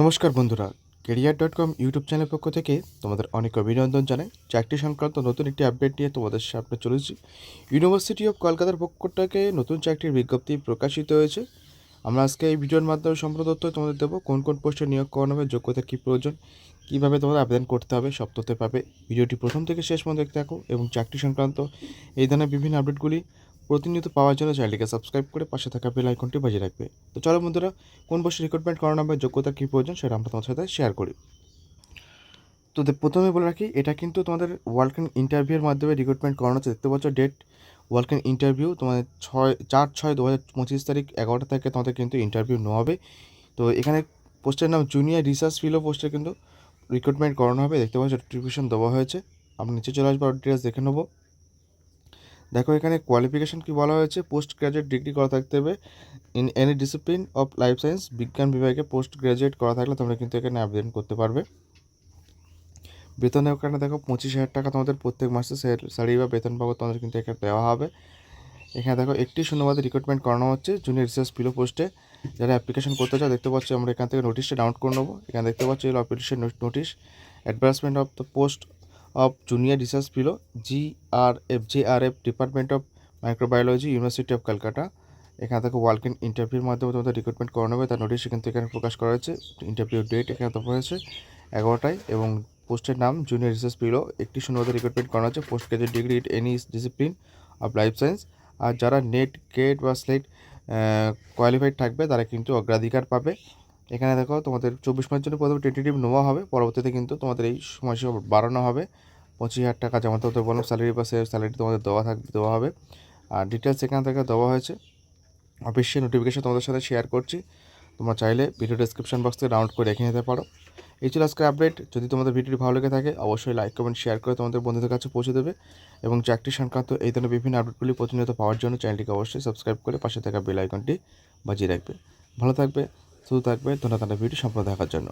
নমস্কার বন্ধুরা, career dot com YouTube চ্যানেলের পক্ষ থেকে তোমাদের অনেক অভিনন্দন জানাই। চাকরি সংক্রান্ত নতুন একটি আপডেট নিয়ে তোমাদের সামনে চলেছি ইউনিভার্সিটি অফ কলকাতার পক্ষ থেকে নতুন চাকরির বিজ্ঞপ্তি প্রকাশিত হয়েছে। আমরা আজকে এই ভিডিওর মাধ্যমে সম্পূর্ণ তথ্য তোমাদের দেবো। কোন কোন পোস্টে নিয়োগ করানো হবে, যোগ্যতা কী প্রয়োজন, কীভাবে তোমাদের আবেদন করতে হবে, সব তথ্য পাবে। ভিডিওটি প্রথম থেকে শেষ পর্যন্ত দেখতে থাকো এবং চাকরি সংক্রান্ত এই ধরনের বিভিন্ন আপডেটগুলি প্রতিনিয়ত পাওয়ার জন্য চ্যানেলটিকে সাবস্ক্রাইব করে পাশে থাকা বেল আইকনটি বাজিয়ে রাখবে। তো চলো বন্ধুরা, কোন বছর রিক্রুটমেন্ট করানো হবে যোগ্যতা কী প্রয়োজন সেটা আমরা তোমার সাথে শেয়ার করি। তো প্রথমে বলে রাখি, এটা কিন্তু তোমাদের ওয়ার্কিং ইন্টারভিউয়ের মাধ্যমে রিক্রুটমেন্ট করানো হচ্ছে। দেখতে পাচ্ছ ডেট ওয়ার্কিং ইন্টারভিউ তোমাদের ছয় চার ছয় দু হাজার পঁচিশ তারিখ এগারোটা থেকে তোমাদের কিন্তু ইন্টারভিউ নেওয়া হবে। তো এখানে পোস্টের নাম জুনিয়র রিসার্চ ফিলো পোস্টে কিন্তু রিক্রুটমেন্ট করানো হবে। দেখতে পাচ্ছ নোটিফিকেশন দেওয়া হয়েছে। আপনি নিচে চলে আসবে ডিটেলস দেখে নেব। দেখো এখানে কোয়ালিফিকেশন কি বলা হয়েছে? পোস্ট গ্রাজুয়েট ডিগ্রি করা থাকতে হবে in any discipline of life science বিজ্ঞান বিভাগে পোস্ট গ্রাজুয়েট করা থাকলে তোমরা কিন্তু এখানে আবেদন করতে পারবে। বেতনের ওখানে দেখো পঁচিশ হাজার টাকা তোমাদের প্রত্যেক মাসে স্যালারি বা বেতন পাবো তোমাদের কিন্তু এখানে দেওয়া হবে। এখানে দেখো একটি শূন্যবাদে রিক্রুটমেন্ট করানো হচ্ছে জুনিয়র রিসার্চ পিলো পোস্টে যারা অ্যাপ্লিকেশন করতে চাও দেখতে পাচ্ছি আমরা এখান থেকে নোটিশটা ডাউনলোড করে নেব। এখানে দেখতে পাচ্ছি এলো application notice advertisement of the post of junior research fellow J R F J R F department of microbiology university of Calcutta এখান থেকে ওয়ার্ক ইন ইন্টারভিউর মাধ্যমে তোমাদের রিক্রুটমেন্ট করানো হবে। তার নোটিশ কিন্তু এখানে প্রকাশ করা হয়েছে। ইন্টারভিউ ডেট এখানে দেওয়া হয়েছে এগারোটায় এবং পোস্টের নাম জুনিয়র রিসার্চ ফিলো একটি শূন্যবাদে রিক্রুটমেন্ট করানো হচ্ছে post graduate degree in any discipline of life science আর যারা নেট গেট বা স্লেট কোয়ালিফাইড থাকবে, তারা কিন্তু অগ্রাধিকার পাবে। এখানে দেখো তোমাদের চব্বিশ মাসের জন্য প্রথমে টেন্টেটিভ নেওয়া হবে, পরবর্তীতে কিন্তু তোমাদের এই সময়সীমা বাড়ানো হবে। পঁচিশ হাজার টাকা যেমন তোমাদের বললাম স্যালারি বা স্যালারি তোমাদের দেওয়া থাকবে দেওয়া হবে। আর ডিটেলস এখান থেকে দেওয়া হয়েছে। অফিসিয়াল নোটিফিকেশন তোমাদের সাথে শেয়ার করছি। তোমরা চাইলে ভিডিও ডিসক্রিপশন বক্স থেকে ডাউনলোড করে রেখে নিতে পারো। এই ছিল আজকে আপডেট যদি তোমাদের ভিডিওটি ভালো লেগে থাকে, অবশ্যই লাইক কমেন্ট শেয়ার করে তোমাদের বন্ধুদের কাছে পৌঁছে দেবে এবং চাকরি সংক্রান্ত এই ধরনের বিভিন্ন আপডেটগুলি প্রতিনিয়ত পাওয়ার জন্য চ্যানেলটিকে অবশ্যই সাবস্ক্রাইব করে পাশে থাকা বেল আইকনটি বাজিয়ে রাখবে। ভালো থাকবে। শুধু থাকবে ধন্যবাদ ভিডিও সম্পূর্ণ দেখার জন্য।